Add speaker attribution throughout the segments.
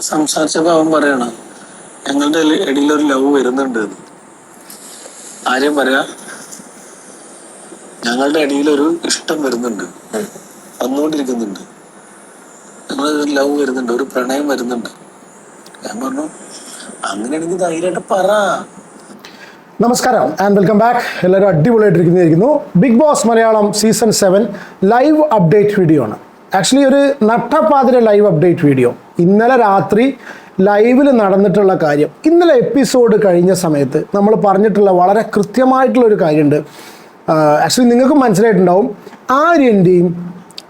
Speaker 1: സംസാരിച്ചപ്പോ അവൻ പറയണ ഞങ്ങളുടെ ഇടയിൽ ഒരു ലവ് വരുന്നുണ്ട്. ആരെയും പറയാ ഞങ്ങളുടെ ഇടയിൽ ഒരു ഇഷ്ടം വരുന്നുണ്ട്. വന്നുകൊണ്ടിരിക്കുന്നുണ്ട്. ഞങ്ങളൊരു ലവ് വരുന്നുണ്ട് ഒരു പ്രണയം വരുന്നുണ്ട്. ഞാൻ പറഞ്ഞു അങ്ങനെയാണെങ്കിൽ ധൈര്യമായിട്ട് പറ.
Speaker 2: നമസ്കാരം ആൻഡ് വെൽക്കം ബാക്ക് എല്ലാവരും അടിപൊളിയായിട്ടിരിക്കുന്നതായിരിക്കുന്നു. Bigg Boss Malayalam season seven live update video ആണ്. ആക്ച്വലി ഒരു നട്ടപ്പാതിര ലൈവ് അപ്ഡേറ്റ് വീഡിയോ ഇന്നലെ രാത്രി ലൈവിൽ നടന്നിട്ടുള്ള കാര്യം. ഇന്നലെ എപ്പിസോഡ് കഴിഞ്ഞ സമയത്ത് നമ്മൾ പറഞ്ഞിട്ടുള്ള വളരെ കൃത്യമായിട്ടുള്ള ഒരു കാര്യമുണ്ട് ആക്ച്വലി നിങ്ങൾക്ക് മനസ്സിലായിട്ടുണ്ടാവും. ആര്യന്റെയും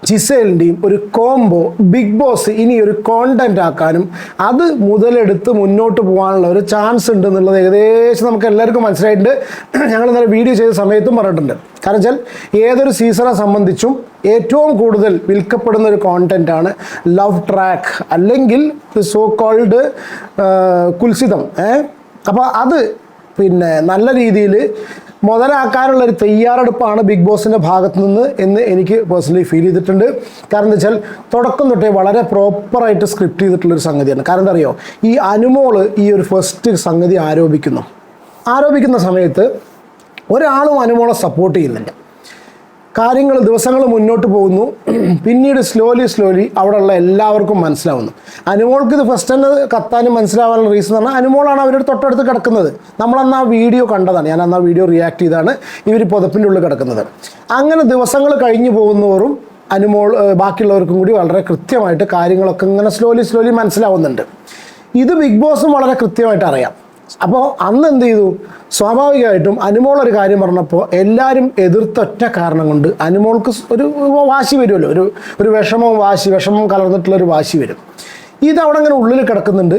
Speaker 2: ജിസേലിന്റെയും ഒരു കോംബോ ബിഗ് ബോസ് ഇനി ഒരു കോണ്ടന്റ് ആക്കാനും അത് മുതലെടുത്ത് മുന്നോട്ട് പോകാനുള്ള ഒരു ചാൻസ് ഉണ്ട് എന്നുള്ളത് ഏകദേശം നമുക്ക് എല്ലാവർക്കും മനസ്സിലായിട്ടുണ്ട്. ഞങ്ങൾ ഇന്നലെ വീഡിയോ ചെയ്ത സമയത്തും പറഞ്ഞിട്ടുണ്ട്. കാരണം വെച്ചാൽ ഏതൊരു സീസണെ സംബന്ധിച്ചും ഏറ്റവും കൂടുതൽ വിൽക്കപ്പെടുന്ന ഒരു കോണ്ടന്റ് ആണ് ലവ് ട്രാക്ക് അല്ലെങ്കിൽ സോ കോൾഡ് കുൽസിതം. ഏ? അപ്പോൾ അത് പിന്നെ നല്ല രീതിയിൽ മുതലാക്കാനുള്ള ഒരു തയ്യാറെടുപ്പാണ് ബിഗ് ബോസിന്റെ ഭാഗത്ത് നിന്ന് എന്ന് എനിക്ക് പേഴ്സണലി ഫീൽ ചെയ്തിട്ടുണ്ട്. കാരണം എന്താ വെച്ചാൽ തുടക്കം തൊട്ടേ വളരെ പ്രോപ്പറായിട്ട് സ്ക്രിപ്റ്റ് ചെയ്തിട്ടുള്ളൊരു സംഗതിയാണ്. കാരണം എന്താ അറിയോ? ഈ അനുമോൾ ഈ ഒരു ഫസ്റ്റ് സംഗതി ആരോപിക്കുന്നു. ആരോപിക്കുന്ന സമയത്ത് ഒരാളും അനുമോളെ സപ്പോർട്ട് ചെയ്യുന്നില്ല. കാര്യങ്ങൾ ദിവസങ്ങൾ മുന്നോട്ട് പോകുന്നു. പിന്നീട് സ്ലോലി സ്ലോലി അവിടെയുള്ള എല്ലാവർക്കും മനസ്സിലാവുന്നു. അനുമോൾക്ക് ഇത് ഫസ്റ്റ് തന്നെ കത്താനും മനസ്സിലാവാനുള്ള റീസൺ എന്ന് പറഞ്ഞാൽ അനുമോളാണ് അവരുടെ തൊട്ടടുത്ത് കിടക്കുന്നത്. നമ്മളന്ന് ആ വീഡിയോ കണ്ടതാണ്. ഞാൻ അന്ന് ആ വീഡിയോ റിയാക്ട് ചെയ്താണ് ഇവർ പുതപ്പിന്റെ ഉള്ളിൽ കിടക്കുന്നത്. അങ്ങനെ ദിവസങ്ങൾ കഴിഞ്ഞു പോകുന്നവരും അനുമോൾ ബാക്കിയുള്ളവർക്കും കൂടി വളരെ കൃത്യമായിട്ട് കാര്യങ്ങളൊക്കെ ഇങ്ങനെ സ്ലോലി സ്ലോലി മനസ്സിലാവുന്നുണ്ട്. ഇത് ബിഗ് ബോസും വളരെ കൃത്യമായിട്ട് അറിയാം. അപ്പോൾ അന്ന് എന്ത് ചെയ്തു? സ്വാഭാവികമായിട്ടും അനുമോൾ ഒരു കാര്യം പറഞ്ഞപ്പോൾ എല്ലാവരും എതിർത്തൊറ്റ കാരണം കൊണ്ട് അനുമോൾക്ക് ഒരു വാശി വരുമല്ലോ. ഒരു ഒരു വിഷമവും വാശി വിഷമം കലർന്നിട്ടുള്ള ഒരു വാശി വരും. ഇത് അവിടെ അങ്ങനെ ഉള്ളിൽ കിടക്കുന്നുണ്ട്.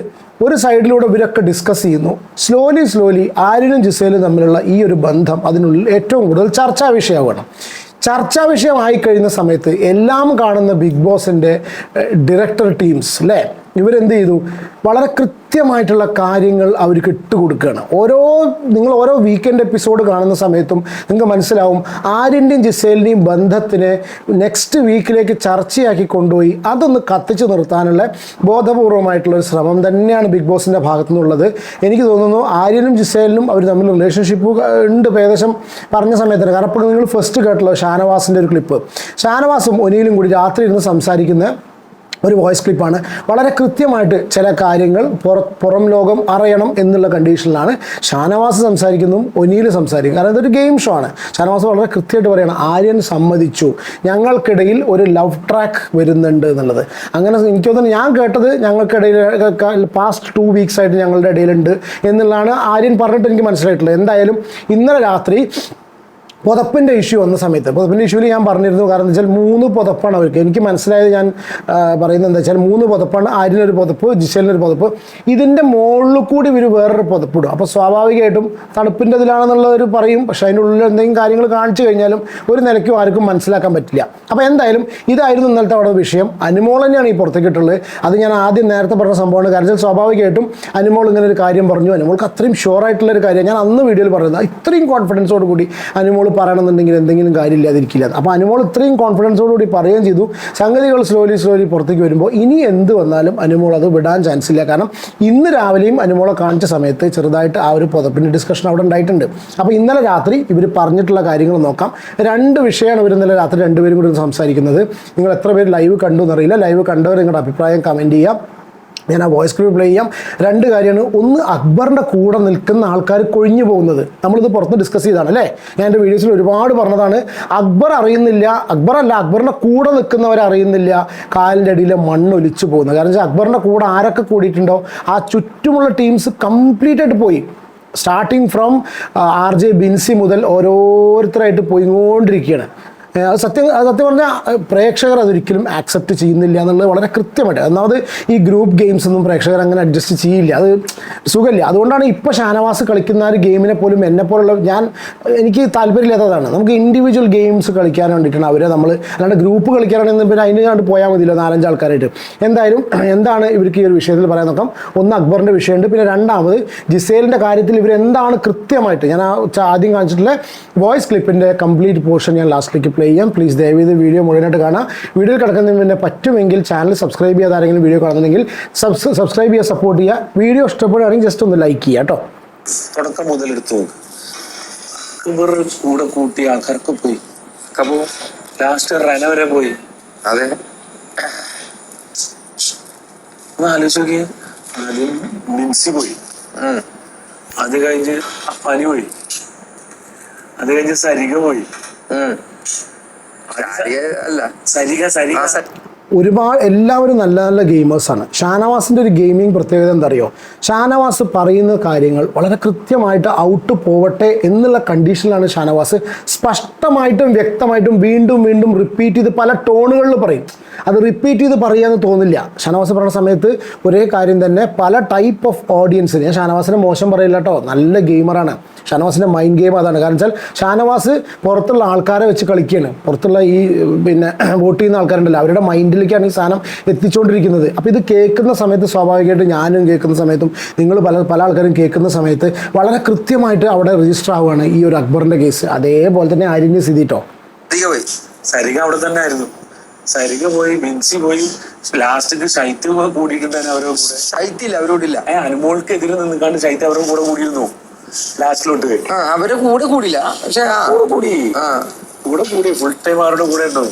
Speaker 2: ഒരു സൈഡിലൂടെ ഇവരൊക്കെ ഡിസ്കസ് ചെയ്യുന്നു. സ്ലോലി സ്ലോലി ആര്യനും ജിസേലും തമ്മിലുള്ള ഈ ഒരു ബന്ധം അതിനുള്ളിൽ ഏറ്റവും കൂടുതൽ ചർച്ചാ വിഷയമാണ്. ചർച്ചാ വിഷയമായി കഴിയുന്ന സമയത്ത് എല്ലാം കാണുന്ന ബിഗ് ബോസിന്റെ ഡയറക്ടർ ടീംസ് അല്ലേ ഇവരെന്ത് ചെയ്തു? വളരെ കൃത്യമായിട്ടുള്ള കാര്യങ്ങൾ അവർക്ക് ഇട്ടുകൊടുക്കുകയാണ്. ഓരോ നിങ്ങൾ ഓരോ വീക്കെൻഡ് എപ്പിസോഡ് കാണുന്ന സമയത്തും നിങ്ങൾക്ക് മനസ്സിലാവും ആര്യന്റെയും ജിസേലിന്റെയും ബന്ധത്തിനെ നെക്സ്റ്റ് വീക്കിലേക്ക് ചർച്ചയാക്കി കൊണ്ടുപോയി. അതൊന്ന് കത്തിച്ചു നിർത്താനുള്ള ബോധപൂർവമായിട്ടുള്ള ഒരു ശ്രമം തന്നെയാണ് ബിഗ് ബോസിന്റെ ഭാഗത്തു നിന്നുള്ളത്. എനിക്ക് തോന്നുന്നു ആര്യനും ജിസേലിനും അവർ തമ്മിൽ റിലേഷൻഷിപ്പ് ഉണ്ട് ഏകദേശം പറഞ്ഞ സമയത്ത് കാരണം ഇപ്പോൾ നിങ്ങൾ ഫസ്റ്റ് കേട്ടല്ലോ ഷാനവാസിന്റെ ഒരു ക്ലിപ്പ് ഷാനവാസും ഒനിയിലും കൂടി രാത്രി ഇരുന്ന് സംസാരിക്കുന്ന ഒരു വോയിസ് ക്ലിപ്പാണ്. വളരെ കൃത്യമായിട്ട് ചില കാര്യങ്ങൾ പുറ ലോകം അറിയണം എന്നുള്ള കണ്ടീഷനിലാണ് ഷാനവാസ് സംസാരിക്കുന്നു ഒനിയിൽ സംസാരിക്കും കാരണം ഇതൊരു ഗെയിം ഷോ ആണ്. ഷാനവാസ് വളരെ കൃത്യമായിട്ട് പറയണം ആര്യൻ സമ്മതിച്ചു. ഞങ്ങൾക്കിടയിൽ ഒരു ലവ് ട്രാക്ക് വരുന്നുണ്ട് എന്നുള്ളത്. അങ്ങനെ എനിക്ക് തോന്നുന്നു ഞാൻ കേട്ടത് ഞങ്ങൾക്കിടയിൽ പാസ്റ്റ് ടു വീക്സ് ആയിട്ട് ഞങ്ങളുടെ ഇടയിലുണ്ട് എന്നുള്ളതാണ് ആര്യൻ പറഞ്ഞിട്ട് എനിക്ക് മനസ്സിലായിട്ടുള്ളത്. എന്തായാലും ഇന്നലെ രാത്രി പുതപ്പിന്റെ ഇഷ്യൂ വന്ന സമയത്ത്. പുതപ്പിന്റെ ഇഷ്യൂവിൽ ഞാൻ പറഞ്ഞിരുന്നു കാരണം എന്താ വെച്ചാൽ മൂന്ന് പുതപ്പാണ് അവർക്ക്. എനിക്ക് മനസ്സിലായത് ഞാൻ പറയുന്നത് എന്താ വെച്ചാൽ മൂന്ന് പുതപ്പാണ് ആര്യനൊരു പുതപ്പ് ജിസലിനൊരു പുതപ്പ്. ഇതിന്റെ മുകളിൽ കൂടി ഇവർ വേറൊരു പുതപ്പിടും അപ്പോൾ സ്വാഭാവികമായിട്ടും തണുപ്പിന്റെ ഇതിലാണെന്നുള്ളവർ പറയും പക്ഷേ അതിന്റെ ഉള്ളിൽ എന്തെങ്കിലും കാര്യങ്ങൾ കാണിച്ചു കഴിഞ്ഞാലും ഒരു നിലയ്ക്കും ആർക്കും മനസ്സിലാക്കാൻ പറ്റില്ല. അപ്പോൾ എന്തായാലും ഇതായിരുന്നു ഇന്നലത്തെ അവിടെ വിഷയം. അനുമോൾ തന്നെയാണ് ഈ പുറത്തേക്ക് ഇട്ടുള്ളത് അത് ഞാൻ ആദ്യം നേരത്തെ പറഞ്ഞ സംഭവമാണ്. കാരണം സ്വാഭാവികമായിട്ടും അനുമോൾ ഇങ്ങനെ ഒരു കാര്യം പറഞ്ഞു. അനുമോൾക്ക് അത്രയും ഷുവർ ആയിട്ടുള്ള ഒരു കാര്യം ഞാൻ അന്ന് വീഡിയോയിൽ പറയുന്നത് ഇത്രയും കോൺഫിഡൻസോട് കൂടി അനുമോൾ പറയണമെന്നുണ്ടെങ്കിൽ എന്തെങ്കിലും കാര്യമില്ലാതിരിക്കില്ല. അപ്പോൾ അനുമോൾ ഇത്രയും കോൺഫിഡൻസോടുകൂടി പറയുകയും ചെയ്തു. സംഗതികൾ സ്ലോലി സ്ലോലി പുറത്തേക്ക് വരുമ്പോൾ ഇനി എന്ത് വന്നാലും അനുമോൾ അത് വിടാൻ ചാൻസ് ഇല്ല. കാരണം ഇന്ന് രാവിലെയും അനുമോളെ കാണിച്ച സമയത്ത് ചെറുതായിട്ട് ആ ഒരു പുതപ്പിന്റെ ഡിസ്കഷൻ അവിടെ ഉണ്ടായിട്ടുണ്ട്. അപ്പോൾ ഇന്നലെ രാത്രി ഇവർ പറഞ്ഞിട്ടുള്ള കാര്യങ്ങൾ നോക്കാം. രണ്ട് വിഷയമാണ് ഇവർ ഇന്നലെ രാത്രി രണ്ടുപേരും കൂടി സംസാരിക്കുന്നത്. നിങ്ങൾ എത്ര പേര് ലൈവ് കണ്ടു എന്നറിയില്ല. ലൈവ് കണ്ടവർ നിങ്ങളുടെ അഭിപ്രായം കമന്റ് ചെയ്യാം ഞാൻ ആ വോയിസ് ക്ലിപ്പ് പ്ലേ ചെയ്യാം. രണ്ട് കാര്യമാണ്. ഒന്ന് അക്ബറിന്റെ കൂടെ നിൽക്കുന്ന ആൾക്കാർ കൊഴിഞ്ഞു പോകുന്നത്. നമ്മളിത് പുറത്ത് ഡിസ്കസ് ചെയ്താണ് അല്ലേ? ഞാൻ എന്റെ വീഡിയോസിൽ ഒരുപാട് പറഞ്ഞതാണ്. അക്ബർ അറിയുന്നില്ല. അക്ബർ അല്ല അക്ബറിന്റെ കൂടെ നിൽക്കുന്നവർ അറിയുന്നില്ല. കാലിന്റെ അടിയിലെ മണ്ണ് ഒലിച്ചു പോകുന്നത്. കാരണം വെച്ചാൽ അക്ബറിന്റെ കൂടെ ആരൊക്കെ കൂടിയിട്ടുണ്ടോ ആ ചുറ്റുമുള്ള ടീംസ് കംപ്ലീറ്റ് ആയിട്ട് പോയി. Starting from R J Binsy മുതൽ ഓരോരുത്തരായിട്ട് പോയിക്കൊണ്ടിരിക്കുകയാണ് സത്യം സത്യം പറഞ്ഞാൽ പ്രേക്ഷകർ അതൊരിക്കലും ആക്സെപ്റ്റ് ചെയ്യുന്നില്ല എന്നുള്ളത് വളരെ കൃത്യമായിട്ട്. ഒന്നാമത് ഈ ഗ്രൂപ്പ് ഗെയിംസ് ഒന്നും പ്രേക്ഷകർ അങ്ങനെ അഡ്ജസ്റ്റ് ചെയ്യില്ല. അത് സുഖമില്ല. അതുകൊണ്ടാണ് ഇപ്പോൾ ഷാനവാസ് കളിക്കുന്ന ഒരു ഗെയിമിനെ പോലും എന്നെ പോലുള്ള ഞാൻ എനിക്ക് താല്പര്യമില്ലാത്തതാണ്. നമുക്ക് ഇൻഡിവിജ്വൽ ഗെയിംസ് കളിക്കാൻ വേണ്ടിയിട്ടാണ് അവരെ നമ്മൾ അല്ലാണ്ട് ഗ്രൂപ്പ് കളിക്കാനാണെങ്കിൽ പിന്നെ അതിന് കണ്ട് പോയാൽ മതിയല്ലോ നാലഞ്ച് ആൾക്കാരായിട്ട്. എന്തായാലും എന്താണ് ഇവർക്ക് ഈ ഒരു വിഷയത്തിൽ പറയാൻ നോക്കാം. ഒന്ന് അക്ബറിന്റെ വിഷയമുണ്ട്. പിന്നെ രണ്ടാമത് ജിസേലിന്റെ കാര്യത്തിൽ ഇവരെന്താണ് കൃത്യമായിട്ട് ഞാൻ ആ ആദ്യം കാണിച്ചിട്ടുള്ള വോയിസ് ക്ലിപ്പിന്റെ കംപ്ലീറ്റ് പോർഷൻ ഞാൻ ലാസ്റ്റിലേക്ക് പ്ലേ ചെയ്യാം. പ്ലീസ് ദയവീത് വീഡിയോ മുഴുവനായിട്ട് കാണാം. വീഡിയോ കിടക്കുന്നതിന് പിന്നെ പറ്റുമെങ്കിൽ ചാനൽ സബ്സ്ക്രൈബ് ചെയ്യാതെ ആരെങ്കിലും വീഡിയോ കാണുന്നുണ്ടെങ്കിൽ സബ്സ് സബ്സ്ക്രൈബ് ചെയ്യുക സപ്പോർട്ട് ചെയ്യുക. വീഡിയോ ഇഷ്ടപ്പെടുകയാണെങ്കിൽ ജസ്റ്റ് ഒന്ന് ലൈക്ക് ചെയ്യാം കേട്ടോ
Speaker 1: തുടക്കം മുതൽ എടുത്തു ഇവരുടെ കൂടെ കൂട്ടിയ ആൾക്കാർക്ക് പോയി.
Speaker 3: അപ്പോ
Speaker 1: ലാസ്റ്റ് റന വരെ പോയി.
Speaker 3: അതെ.
Speaker 1: ഒന്ന് ആലോചിച്ച് നോക്കിയേ. ആദ്യം മിൻസി പോയി.
Speaker 3: ഉം.
Speaker 1: അത് കഴിഞ്ഞ് അപ്പാനി പോയി. അത് കഴിഞ്ഞ് സരിക പോയി.
Speaker 3: ഉം. ആര്യ അല്ല.
Speaker 1: സരിക സരിക
Speaker 2: ഒരുപാട് എല്ലാവരും നല്ല നല്ല ഗെയിമേഴ്സാണ് ഷാനവാസിന്റെ ഒരു ഗെയിമിംഗ് പ്രത്യേകത എന്താ അറിയോ ഷാനവാസ് പറയുന്ന കാര്യങ്ങൾ വളരെ കൃത്യമായിട്ട് ഔട്ട് പോവട്ടെ എന്നുള്ള കണ്ടീഷനിലാണ് ഷാനവാസ്. സ്പഷ്ടമായിട്ടും വ്യക്തമായിട്ടും വീണ്ടും വീണ്ടും റിപ്പീറ്റ് ചെയ്ത് പല ടോണുകളിൽ പറയും. അത് റിപ്പീറ്റ് ചെയ്ത് പറയാന്ന് തോന്നില്ല. ഷാനവാസ് പറയുന്ന സമയത്ത് ഒരേ കാര്യം തന്നെ പല ടൈപ്പ് ഓഫ് ഓഡിയൻസ് ഞാൻ ഷാനവാസിനെ മോശം പറയില്ല കേട്ടോ നല്ല ഗെയിമറാണ് ഷാനവാസിന്റെ മൈൻഡ് ഗെയിം അതാണ്. കാരണം വെച്ചാൽ ഷാനവാസ് പുറത്തുള്ള ആൾക്കാരെ വെച്ച് കളിക്കുകയാണ് പുറത്തുള്ള ഈ പിന്നെ വോട്ട് ചെയ്യുന്ന ആൾക്കാരുണ്ടല്ലോ അവരുടെ മൈൻഡിലേക്കാണ് ഈ സാധനം എത്തിച്ചുകൊണ്ടിരിക്കുന്നത്. അപ്പോൾ ഇത് കേൾക്കുന്ന സമയത്ത് സ്വാഭാവികമായിട്ട് ഞാനും കേൾക്കുന്ന സമയത്തും നിങ്ങൾ പല പല ആൾക്കാരും കേൾക്കുന്ന സമയത്ത് വളരെ കൃത്യമായിട്ട് അവിടെ രജിസ്റ്റർ ആവുകയാണ് ഈ ഒരു അക്ബറിന്റെ കേസ് അതേപോലെ തന്നെ ആര്യന്റെ സ്ഥിതി കേട്ടോ
Speaker 1: സരിക അവിടെ തന്നെ ആയിരുന്നു. സരിക പോയി മിൻസി പോയി. ലാസ്റ്റ് ശൈത്യ കൂടിയിട്ടുണ്ടായിരുന്നു അവരുടെ കൂടെ.
Speaker 3: ശൈത്യമില്ല അവരോടില്ല
Speaker 1: ഏ അനുമോൾക്കെതിരെ നിന്നുകൊണ്ട് ശൈത്യ അവരുടെ കൂടെ കൂടിയിരുന്നു. ലാസ്റ്റിലോട്ട്
Speaker 3: അവരുടെ അവരെ കൂടെ കൂടില്ല പക്ഷെ ആ,
Speaker 1: കൂടെ കൂടി.
Speaker 3: ആ.
Speaker 1: കൂടെ കൂടി. ഫുൾ ടൈം അവരുടെ കൂടെ ഉണ്ടോ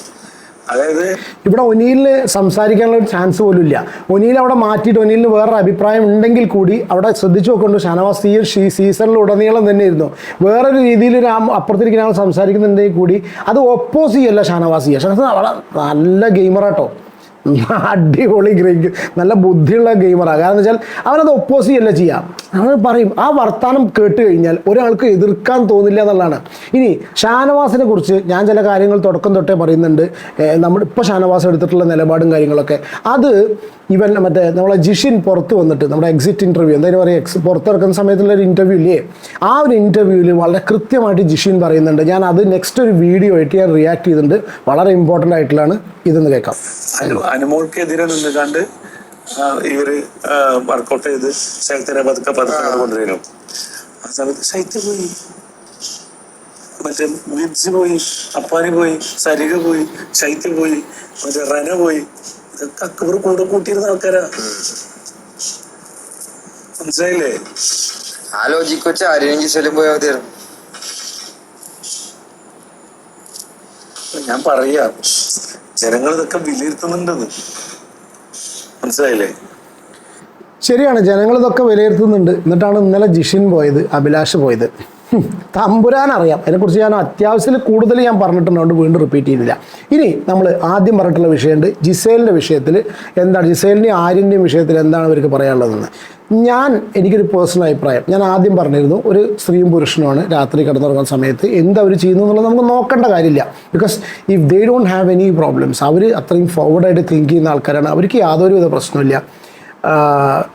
Speaker 1: അതായത്
Speaker 2: ഇവിടെ ഒനീലിന് സംസാരിക്കാനുള്ള ഒരു ചാൻസ് പോലും ഇല്ല. ഒനീൽ അവിടെ മാറ്റിയിട്ട് ഒനീലിന് വേറൊരു അഭിപ്രായം ഉണ്ടെങ്കിൽ കൂടി അവിടെ ശ്രദ്ധിച്ചു നോക്കുന്നുണ്ട് ഷാനവാസ് ഈ ഒരു സീസണിൽ ഉടനീളം തന്നെ ഇരുന്നു. വേറൊരു രീതിയിൽ അപ്പുറത്തിരിക്കുന്ന ആൾ സംസാരിക്കുന്നുണ്ടെങ്കിൽ കൂടി അത് ഒപ്പോസ് ചെയ്യല്ല ഷാനവാസ്. ഷാനവാസ് വളരെ നല്ല ഗെയിമറാട്ടോ അടിപൊളി ഗ്രേക്ക്. നല്ല ബുദ്ധിയുള്ള ഗെയിമറാണ് കാരണം വെച്ചാൽ അവനത് ഒപ്പോസ് ചെയ്യല്ല ചെയ്യാം. അവൻ പറയും ആ വർത്താനം കേട്ട് കഴിഞ്ഞാൽ ഒരാൾക്ക് എതിർക്കാൻ തോന്നില്ല എന്നുള്ളതാണ്. ഇനി ഷാനവാസിനെ കുറിച്ച് ഞാൻ ചില കാര്യങ്ങൾ തുടക്കം തൊട്ടേ പറയുന്നുണ്ട്. നമ്മൾ ഇപ്പോൾ ഷാനവാസ് എടുത്തിട്ടുള്ള നിലപാടും കാര്യങ്ങളൊക്കെ. അത് ഇവൻ മറ്റേ നമ്മളെ ജിഷിൻ പുറത്ത് വന്നിട്ട് നമ്മുടെ എക്സിറ്റ് ഇന്റർവ്യൂ എന്തായാലും പറയുക എക്സ് പുറത്തിറക്കുന്ന സമയത്തുള്ള ഒരു ഇന്റർവ്യൂ ഇല്ലേ? ആ ഒരു ഇന്റർവ്യൂവിൽ വളരെ കൃത്യമായിട്ട് ജിഷിൻ പറയുന്നുണ്ട്. ഞാൻ അത് നെക്സ്റ്റ് ഒരു വീഡിയോ ആയിട്ട് ഞാൻ റിയാക്ട് ചെയ്തിട്ടുണ്ട്. വളരെ ഇമ്പോർട്ടന്റ് ആയിട്ടുള്ളതാണ് ഇതെന്ന് കേൾക്കാം.
Speaker 1: അനുമോൾക്കെതിരെ നിന്നിക്കാണ്ട് ഈ ഇവർ വർക്കൗട്ട് ചെയ്ത് ശൈത്യനെ പതുക്കെ പതുക്കെ കൊണ്ടുവരും ആ സമയത്ത് ശൈത്യ പോയി. മറ്റേ മിബ്സ് പോയി അപ്പാനി പോയി സരിക പോയി ശൈത്യ പോയി മറ്റേ റന പോയി. ഇതൊക്കെ അക്ബർ കൂടെ കൂട്ടിയിരുന്ന ആൾക്കാരാ. മനസ്സിലായില്ലേ?
Speaker 3: ആലോചിക്കൊച്ച ആര്യനും ജിസലും പോയാൽ മതിയായിരുന്നു.
Speaker 1: ഞാൻ പറയാ ജനങ്ങൾ ഇതൊക്കെ വിലയിരുത്തുന്നുണ്ടെന്ന്. മനസ്സിലായില്ലേ?
Speaker 2: ശരിയാണ് ജനങ്ങൾ ഇതൊക്കെ വിലയിരുത്തുന്നുണ്ട്. എന്നിട്ടാണ് ഇന്നലെ ജിഷിൻ പോയത് അഭിലാഷ് പോയത്. തമ്പുരാൻ അറിയാം അതിനെക്കുറിച്ച് ഞാൻ അത്യാവശ്യത്തിൽ കൂടുതൽ ഞാൻ പറഞ്ഞിട്ടുണ്ട് വീണ്ടും റിപ്പീറ്റ് ചെയ്യുന്നില്ല ഇനി നമ്മൾ ആദ്യം പറഞ്ഞിട്ടുള്ള വിഷയമുണ്ട് ജിസേലിന്റെ വിഷയത്തിൽ എന്താണ് ജിസേലിന്റെയും ആര്യന്റെയും വിഷയത്തിൽ എന്താണ് അവർക്ക് പറയാനുള്ളതെന്ന്. ഞാൻ എനിക്കൊരു പേഴ്സണൽ അഭിപ്രായം. ഞാൻ ആദ്യം പറഞ്ഞിരുന്നു ഒരു സ്ത്രീയും പുരുഷനുമാണ് രാത്രി കിടന്നുറങ്ങുന്ന സമയത്ത് എന്തവർ ചെയ്യുന്നു എന്നുള്ളത് നമുക്ക് നോക്കേണ്ട കാര്യമില്ല. Because if they don't have any problems അവർ അത്രയും ഫോർവേഡായിട്ട് തിങ്ക് ചെയ്യുന്ന ആൾക്കാരാണ്. അവർക്ക് യാതൊരുവിധ പ്രശ്നമില്ല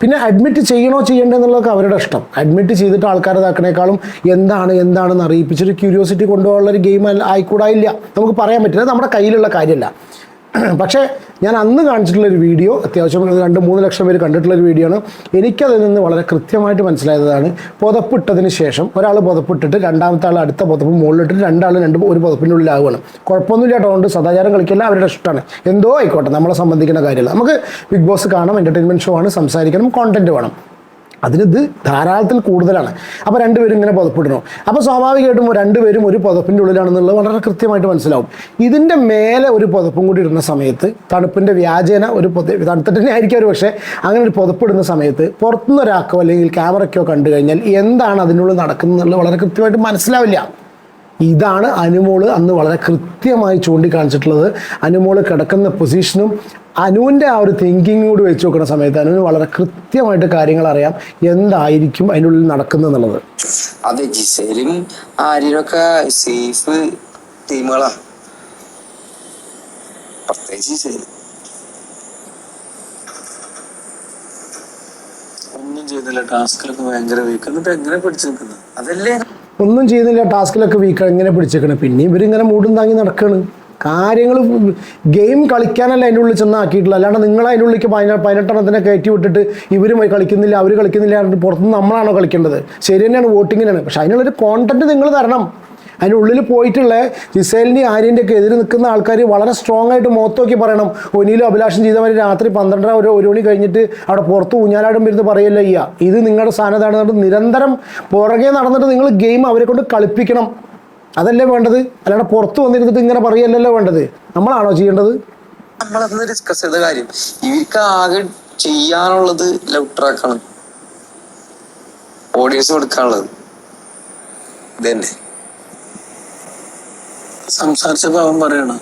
Speaker 2: പിന്നെ അഡ്മിറ്റ് ചെയ്യണോ ചെയ്യണ്ട എന്നുള്ളതൊക്കെ അവരുടെ ഇഷ്ടം. അഡ്മിറ്റ് ചെയ്തിട്ട് ആൾക്കാരെ ഇതാക്കണേക്കാളും എന്താണ് എന്താണെന്ന് അറിയിപ്പിച്ചൊരു ക്യൂരിയോസിറ്റി കൊണ്ടുപോകാനുള്ള ഒരു ഗെയിം ആയിക്കൂടായില്ല. നമുക്ക് പറയാൻ പറ്റില്ല നമ്മുടെ കയ്യിലുള്ള കാര്യമല്ല. പക്ഷേ ഞാൻ അന്ന് കാണിച്ചിട്ടുള്ളൊരു വീഡിയോ അത്യാവശ്യം രണ്ട് മൂന്ന് ലക്ഷം പേര് കണ്ടിട്ടുള്ളൊരു വീഡിയോ ആണ്. എനിക്കതിൽ നിന്ന് വളരെ കൃത്യമായിട്ട് മനസ്സിലായതാണ്. പുതപ്പിട്ടതിന് ശേഷം ഒരാൾ പുതപ്പിട്ടിട്ട് രണ്ടാമത്തെ ആൾ അടുത്ത പുതപ്പ് മുകളിലിട്ടിട്ട് രണ്ടാൾ രണ്ട് ഒരു പുതപ്പിന്റെ ഉള്ളിലാവുകയാണ്. കുഴപ്പമൊന്നുമില്ല അതുകൊണ്ട് സദാചാരം കളിക്കില്ല അവരുടെ ഇഷ്ടമാണ്. എന്തോ ആയിക്കോട്ടെ നമ്മളെ സംബന്ധിക്കുന്ന കാര്യമല്ല. നമുക്ക് ബിഗ് ബോസ് കാണാം എന്റർടൈൻമെന്റ് ഷോ ആണ് സംസാരിക്കണം കോണ്ടന്റ് വേണം. അതിനിത് ധാരാളത്തിൽ കൂടുതലാണ്. അപ്പോൾ രണ്ടുപേരും ഇങ്ങനെ പുതപ്പിടണം? അപ്പോൾ സ്വാഭാവികമായിട്ടും രണ്ടുപേരും ഒരു പുതപ്പിന്റെ ഉള്ളിലാണെന്നുള്ളത് വളരെ കൃത്യമായിട്ട് മനസ്സിലാവും. ഇതിന്റെ മേലെ ഒരു പുതപ്പും കൂടി ഇടുന്ന സമയത്ത് തണുപ്പിന്റെ വ്യാജേന ഒരു തണുത്തിട്ട് തന്നെ ആയിരിക്കും ഒരു പക്ഷേ അങ്ങനെ ഒരു പുതപ്പിടുന്ന സമയത്ത് പുറത്തുനിന്ന് ഒരാൾക്കോ അല്ലെങ്കിൽ ക്യാമറയ്ക്കോ കണ്ടു കഴിഞ്ഞാൽ എന്താണ് അതിനുള്ളിൽ നടക്കുന്നത് എന്നുള്ളത് വളരെ കൃത്യമായിട്ട് മനസ്സിലാവില്ല. ഇതാണ് അനുമോൾ അന്ന് വളരെ കൃത്യമായി ചൂണ്ടിക്കാണിച്ചിട്ടുള്ളത്. അനുമോൾ കിടക്കുന്ന പൊസിഷനും അനുവിന്റെ ആ ഒരു തിങ്കിങ് കൂടി വെച്ച് നോക്കുന്ന സമയത്ത് അനുവിന് വളരെ കൃത്യമായിട്ട് കാര്യങ്ങൾ അറിയാം. എന്തായിരിക്കും അതിനുള്ളിൽ നടക്കുന്നത് എന്നുള്ളത്.
Speaker 3: അതെ ജിസേലും ആര്യനൊക്കെ സേഫ് ടീമുകളാണ് പ്രത്യേകിച്ച് ജിസേൽ.
Speaker 1: ഒന്നും ചെയ്യുന്നില്ല ടാസ്കിലൊക്കെ ഭയങ്കര വീക്ക് എന്നിട്ട് എങ്ങനെ പിടിച്ചു നിൽക്കുന്നത്
Speaker 3: അതല്ലേ
Speaker 2: ഒന്നും ചെയ്യുന്നില്ല ടാസ്കിലൊക്കെ വീക്ക് ഇങ്ങനെ പിടിച്ചേക്കണം. പിന്നെ ഇവരിങ്ങനെ മൂടും താങ്ങി നടക്കുകയാണ് കാര്യങ്ങൾ ഗെയിം കളിക്കാനല്ല അതിന്റെ ഉള്ളിൽ ചെന്നാക്കിയിട്ടുള്ള. അല്ലാണ്ട് നിങ്ങൾ അതിന്റെ ഉള്ളിലേക്ക് പതിന പതിനെട്ടെണ്ണത്തിനെ കയറ്റി വിട്ടിട്ട് ഇവർ കളിക്കുന്നില്ല അവർ കളിക്കുന്നില്ല പുറത്തുനിന്ന് നമ്മളാണോ കളിക്കേണ്ടത്? ശരി തന്നെയാണ് വോട്ടിങ്ങിനാണ്. പക്ഷെ അതിനുള്ളൊരു കോണ്ടന്റ് നിങ്ങൾ തരണം. അതിന്റെ ഉള്ളിൽ പോയിട്ടുള്ള ജിസേലിന്റെയും ആര്യന്റെ ഒക്കെ എതിര് നിൽക്കുന്ന ആൾക്കാർ വളരെ സ്ട്രോങ് ആയിട്ട് മുഖത്ത് നോക്കി പറയണം. ഒനിയിലും അഭിലാഷം ചെയ്തവർ രാത്രി പന്ത്രണ്ടര ഒരു ഒരു മണി കഴിഞ്ഞിട്ട് അവിടെ പുറത്ത് ഊഞ്ഞാലാടും ഇരുന്ന് പറയല്ല അയ്യ ഇത് നിങ്ങളുടെ സ്ഥാനത്താണ് നിരന്തരം പുറകെ നടന്നിട്ട് നിങ്ങൾ ഗെയിം അവരെ കൊണ്ട് കളിപ്പിക്കണം. അതല്ലേ വേണ്ടത്? അല്ലാണ്ട് പുറത്ത് വന്നിരുന്നിട്ട് ഇങ്ങനെ പറയല്ലല്ലോ വേണ്ടത്. നമ്മളാണോ ചെയ്യേണ്ടത്?
Speaker 3: നമ്മളന്ന് ഡിസ്കസ് ചെയ്ത കാര്യം ഇവർക്ക് ആകെ ചെയ്യാനുള്ളത് ലവ് ഓഡിയൻസ് കൊടുക്കാനുള്ളത്. ഇതന്നെ.
Speaker 1: സംസാരിച്ചപ്പോ അവൻ പറയണം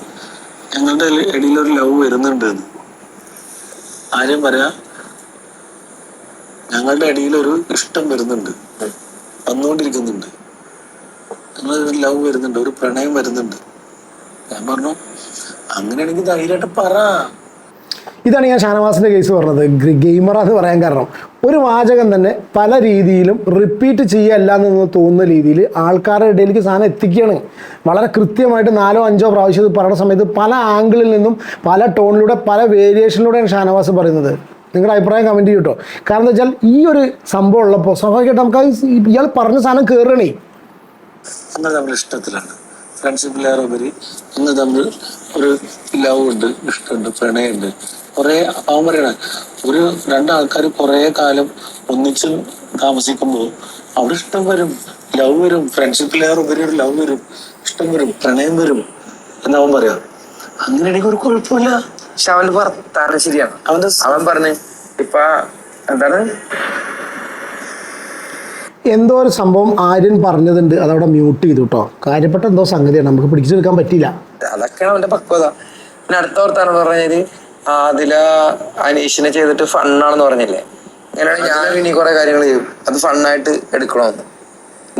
Speaker 1: ഞങ്ങളുടെ ഇടയിൽ ഒരു ലവ് വരുന്നുണ്ട് എന്ന് ആരും പറയാ ഞങ്ങളുടെ ഇടയിൽ ഒരു ഇഷ്ടം വരുന്നുണ്ട് വന്നുകൊണ്ടിരിക്കുന്നുണ്ട് ഞങ്ങളൊരു ലവ് വരുന്നുണ്ട് ഒരു പ്രണയം വരുന്നുണ്ട്. ഞാൻ പറഞ്ഞു അങ്ങനെയാണെങ്കിൽ ധൈര്യമായിട്ട് പറ.
Speaker 2: ഇതാണ് ഞാൻ ഷാനവാസിന്റെ കേസ് പറഞ്ഞത്. എന്ന് പറയാൻ കാരണം. ഒരു വാചകം തന്നെ പല രീതിയിലും റിപ്പീറ്റ് ചെയ്യല്ല എന്ന് തോന്നുന്ന രീതിയിൽ ആൾക്കാരുടെ ഇടയിലേക്ക് സാധനം എത്തിക്കുകയാണ്. വളരെ കൃത്യമായിട്ട് നാലോ അഞ്ചോ പ്രാവശ്യം ഇത് സമയത്ത് പല ആംഗിളിൽ നിന്നും പല ടോണിലൂടെ പല വേരിയേഷനിലൂടെയാണ് ഷാനവാസ് പറയുന്നത്. നിങ്ങളുടെ അഭിപ്രായം കമന്റ് ചെയ്യൂട്ടോ കാരണം എന്താ വെച്ചാൽ ഈ ഒരു സംഭവം ഉള്ളപ്പോൾ സ്വാഭാവികമായിട്ട് നമുക്ക് ഇയാൾ പറഞ്ഞ സാധനം കയറണേ
Speaker 1: ഇഷ്ടത്തിലാണ്. ഫ്രണ്ട്ഷിപ്പിലേറെ ഉപരി ഇന്ന് തമ്മിൽ ഒരു ലവ് ഉണ്ട് ഇഷ്ടമുണ്ട് പ്രണയമുണ്ട്. കുറെ അവൻ പറയണ ഒരു രണ്ടാൾക്കാർ കുറെ കാലം ഒന്നിച്ച് താമസിക്കുമ്പോൾ അവിടെ ഇഷ്ടം വരും ലവ് വരും ഫ്രണ്ട്ഷിപ്പിലേറെ ഉപരി ഒരു ലവ് വരും ഇഷ്ടം വരും പ്രണയം വരും എന്ന് അവൻ പറയാം. അങ്ങനെയാണെങ്കിൽ ഒരു കുഴപ്പമില്ല.
Speaker 3: പക്ഷെ അവൻ പറഞ്ഞ ശരിയാണ്.
Speaker 1: അവൻ
Speaker 3: അവൻ പറഞ്ഞേ ഇപ്പൊ എന്താണ്?
Speaker 2: എന്തോ ഒരു സംഭവം ആര്യൻ പറഞ്ഞതുണ്ട്. അതവിടെ മ്യൂട്ട് ചെയ്തു കേട്ടോ കാര്യപ്പെട്ട എന്തോ സംഗതിയാണ്. നമുക്ക് പിടിച്ചെടുക്കാൻ പറ്റിയില്ല.
Speaker 3: അതൊക്കെയാണ് അവന്റെ പക്വത. പിന്നെ അടുത്ത വർത്താനം പറഞ്ഞത് അതില അനീഷിനെ ചെയ്തിട്ട് ഫണ്ണാണെന്ന് പറഞ്ഞില്ലേ? അങ്ങനെയാണെങ്കിൽ ഞാൻ ഇനി കുറെ കാര്യങ്ങൾ ചെയ്യും. അത് ഫണ്ണായിട്ട് എടുക്കണമെന്ന്.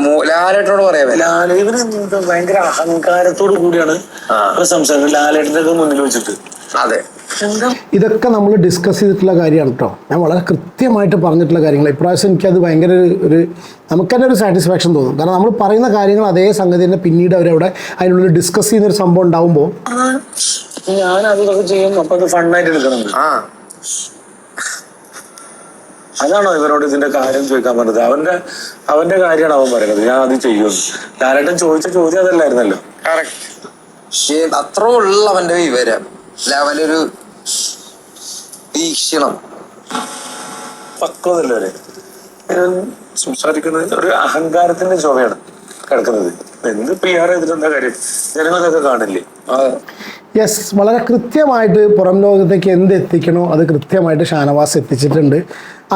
Speaker 3: മൂ- ലാലേട്ടനോട് പറയാമേ
Speaker 1: ലാലേട്ടൻ എന്താ ഭയങ്കര അഹങ്കാരത്തോട് കൂടിയാണ് സംസാരിക്കുന്നത്. ലാലേട്ടന്റെ ഒക്കെ മുന്നിൽ വെച്ചിട്ട്.
Speaker 3: അതെ.
Speaker 2: ഇതൊക്കെ നമ്മൾ ഡിസ്കസ് ചെയ്തിട്ടുള്ള കാര്യമാണ് കേട്ടോ ഞാൻ വളരെ കൃത്യമായിട്ട് പറഞ്ഞിട്ടുള്ള കാര്യങ്ങൾ ഇപ്രാവശ്യം എനിക്കത് ഭയങ്കര ഒരു- നമുക്ക് തന്നെ ഒരു സാറ്റിസ്ഫാക്ഷൻ തോന്നും. കാരണം നമ്മൾ പറയുന്ന കാര്യങ്ങൾ അതേ സംഗതി തന്നെ പിന്നീട് അവരവിടെ അതിനുള്ളിൽ ഡിസ്കസ് ചെയ്യുന്ന ഒരു സംഭവം ഉണ്ടാവുമ്പോൾ
Speaker 1: ഞാൻ അതൊക്കെ ചെയ്യും അപ്പൊ അത് ഫണ്ണായിട്ട് എടുക്കണം
Speaker 3: ആ.
Speaker 1: അതാണോ ഇവരോട് ഇതിന്റെ കാര്യം ചോദിക്കാൻ പറഞ്ഞത്? അവന്റെ അവന്റെ കാര്യമാണ് അവൻ പറയുന്നത്. ഞാൻ അത് ചെയ്യുന്നു ലാലേട്ടൻ ചോദിച്ച ചോദ്യം അതല്ലായിരുന്നല്ലോ.
Speaker 3: അത്ര ഉള്ള അവന്റെ വിവരം. അല്ല ഒരു വീക്ഷണം
Speaker 1: പക്വതല്ലേ ഞാൻ സംസാരിക്കുന്നത് ഒരു അഹങ്കാരത്തിന്റെ ചുമയാണ് കിടക്കുന്നത്. എന്ത് പി ആർ ചെയ്തിട്ടെന്താ കാര്യം? ജനങ്ങളൊക്കെ കാണില്ലേ?
Speaker 2: യെസ് വളരെ കൃത്യമായിട്ട് പുറം ലോകത്തേക്ക് എന്ത് എത്തിക്കണോ അത് കൃത്യമായിട്ട് ഷാനവാസ് എത്തിച്ചിട്ടുണ്ട്.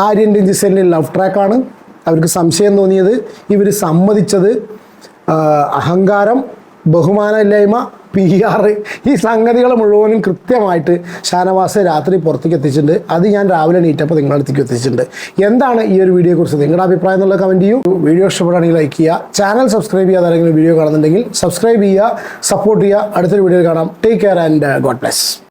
Speaker 2: ആര്യന്റെയും ജിസലിന്റെയും ലവ് ട്രാക്കാണ് അവർക്ക് സംശയം തോന്നിയത് ഇവർ സമ്മതിച്ചത് അഹങ്കാരം ബഹുമാനമില്ലായ്മ പി ആർ ഈ സംഗതികൾ മുഴുവനും കൃത്യമായിട്ട് ഷാനവാസ് രാത്രി പുറത്തേക്ക് എത്തിച്ചിട്ടുണ്ട്. അത് ഞാൻ രാവിലെ നീറ്റപ്പോൾ നിങ്ങളുടെ അടുത്തേക്ക് എത്തിച്ചിട്ടുണ്ട്. എന്താണ് ഈ ഒരു വീഡിയോയെക്കുറിച്ച് നിങ്ങളുടെ അഭിപ്രായം എന്നുള്ള കമന്റ് ചെയ്യൂ. വീഡിയോ ഇഷ്ടപ്പെടുകയാണെങ്കിൽ ലൈക്ക് ചെയ്യുക. ചാനൽ സബ്സ്ക്രൈബ് ചെയ്യാതെ ആരെങ്കിലും വീഡിയോ കാണുന്നുണ്ടെങ്കിൽ സബ്സ്ക്രൈബ് ചെയ്യുക സപ്പോർട്ട് ചെയ്യുക. അടുത്തൊരു വീഡിയോ കാണാം. Take care and God bless